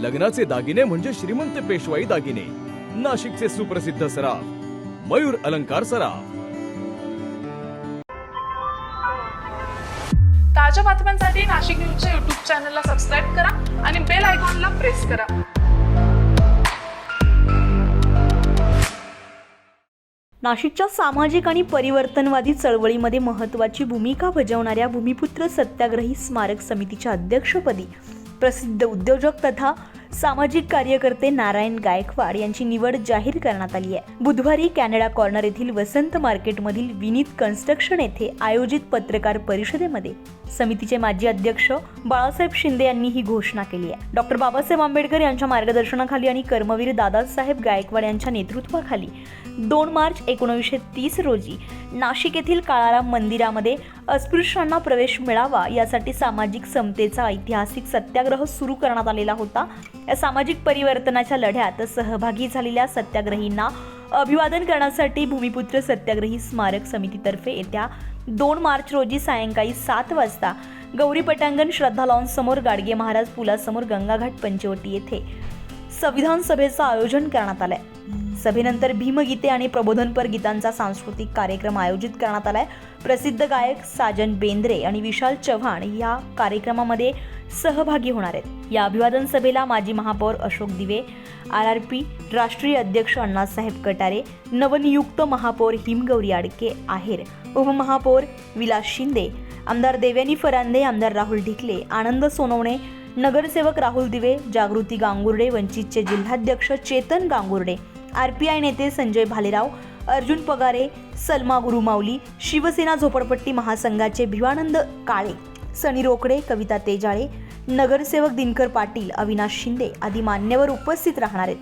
लग्नाचे दागिने म्हणजे श्रीमंत पेशवाई दागिने. नाशिकचे सुप्रसिद्ध सराफ मयूर अलंकार सराफ. ताज्या बातम्यांसाठी नाशिक न्यूजच्या युट्यूब चॅनलला सबस्क्राईब करा आणि बेल आयकॉनला प्रेस करा. नाशिकच्या सामाजिक आणि परिवर्तनवादी चळवळीमध्ये महत्त्वाची भूमिका बजावणाऱ्या भूमिपुत्र सत्याग्रही स्मारक समितीच्या अध्यक्षपदी प्रसिद्ध उद्योजक तथा सामाजिक कार्यकर्ते नारायण गायकवाड यांची निवड जाहीर करण्यात आली आहे. बुधवारी कॅनडा कॉर्नर येथील वसंत मार्केटमधील विनीत कन्स्ट्रक्शन येथे आयोजित पत्रकार परिषदेमध्ये समितीचे माजी अध्यक्ष बाळासाहेब शिंदे यांनी ही घोषणा केली आहे. डॉक्टर बाबासाहेब आंबेडकर यांच्या मार्गदर्शनाखाली आणि कर्मवीर दादासाहेब गायकवाड यांच्या नेतृत्वाखाली दोन मार्च एकोणीसशे तीस रोजी नाशिक येथील काळाराम मंदिरामध्ये अस्पृश्यांना प्रवेश मिळावा यासाठी सामाजिक समतेचा ऐतिहासिक सत्याग्रह सुरू करण्यात आलेला होता. या सामाजिक परिवर्तनाच्या लढ्यात सहभागी झालेल्या सत्याग्रहींना अभिवादन करण्यासाठी भूमिपुत्र सत्याग्रही स्मारक समितीतर्फे येत्या दोन मार्च रोजी सायंकाळी सात वाजता गौरी पटांगण श्रद्धा लॉन गाडगे महाराज पुलासमोर गंगाघाट पंचवटी येथे संविधान सभेचं आयोजन करण्यात आलं आहे सभेनंतर भीमगीते आणि प्रबोधनपर गीतांचा सांस्कृतिक कार्यक्रम आयोजित करण्यात आलाय. प्रसिद्ध गायक साजन बेंद्रे आणि विशाल चव्हाण या कार्यक्रमामध्ये सहभागी होणार आहेत. या अभिवादन सभेला माजी महापौर अशोक दिवे आर आर पी राष्ट्रीय अध्यक्ष अण्णासाहेब कटारे नवनियुक्त महापौर हिमगौरी आडके आहेर उपमहापौर विलास शिंदे आमदार देव्यानी फरांदे आमदार राहुल ढिकले आनंद सोनवणे नगरसेवक राहुल दिवे जागृती गांगुर्डे वंचितचे जिल्हाध्यक्ष Chetan Gangurde R P I नेते संजय भालेराव अर्जुन पगारे सलमा गुरुमाऊली शिवसेना झोपडपट्टी महासंघाचे भिवानंद काळे सनी रोकडे कविता तेजाळे नगरसेवक दिनकर पाटील अविनाश शिंदे आदी मान्यवर उपस्थित राहणार आहेत.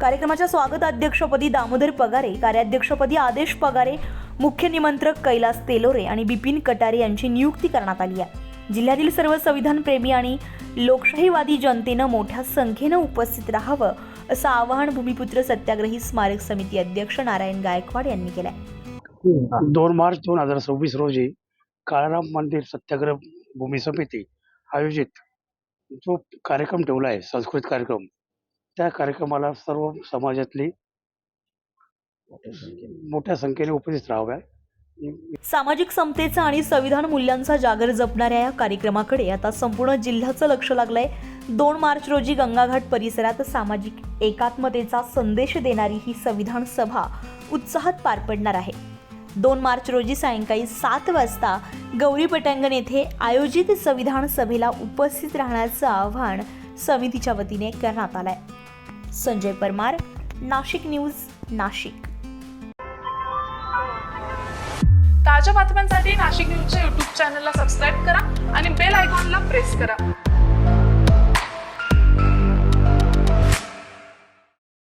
कार्यक्रमाच्या स्वागत अध्यक्षपदी दामोदर पगारे कार्याध्यक्षपदी आदेश पगारे मुख्य निमंत्रक कैलास तेलोरे आणि बिपिन कटारे यांची नियुक्ती करण्यात आली आहे. जिल्ह्यातील सर्व संविधानप्रेमी आणि लोकशाहीवादी जनतेनं मोठ्या संख्येनं उपस्थित राहावं असं आवाहन भूमिपुत्र सत्याग्रही स्मारक समिती अध्यक्ष नारायण गायकवाड यांनी केलं आहे दोन मार्च दोन हजार सव्वीस रोजी काळाराम मंदिर सत्याग्रह भूमी समिती आयोजित जो कार्यक्रम ठेवला आहे सांस्कृतिक कार्यक्रम त्या कार्यक्रमाला सर्व समाजातली मोठ्या संख्येने उपस्थित राहाव्या. सामाजिक समतेचा आणि संविधान मूल्यांचा जागर जपणाऱ्या या कार्यक्रमाकडे आता संपूर्ण जिल्ह्याचं लक्ष लागलंय. दोन मार्च रोजी गंगाघाट परिसरात सामाजिक एकात्मतेचा संदेश देणारी ही संविधान सभा उत्साहात पार पडणार आहे. दोन मार्च रोजी सायंकाळी सात वाजता गौरी पटांगण येथे आयोजित संविधान सभेला उपस्थित राहण्याचं आवाहन समितीच्या वतीने करण्यात आलंय. संजय परमार नाशिक न्यूज नाशिक. ताज्या बातम्यांसाठी नाशिक न्यूजच्या युट्यूब चॅनलला सबस्क्राईब करा आणि बेल आयकॉनला प्रेस करा.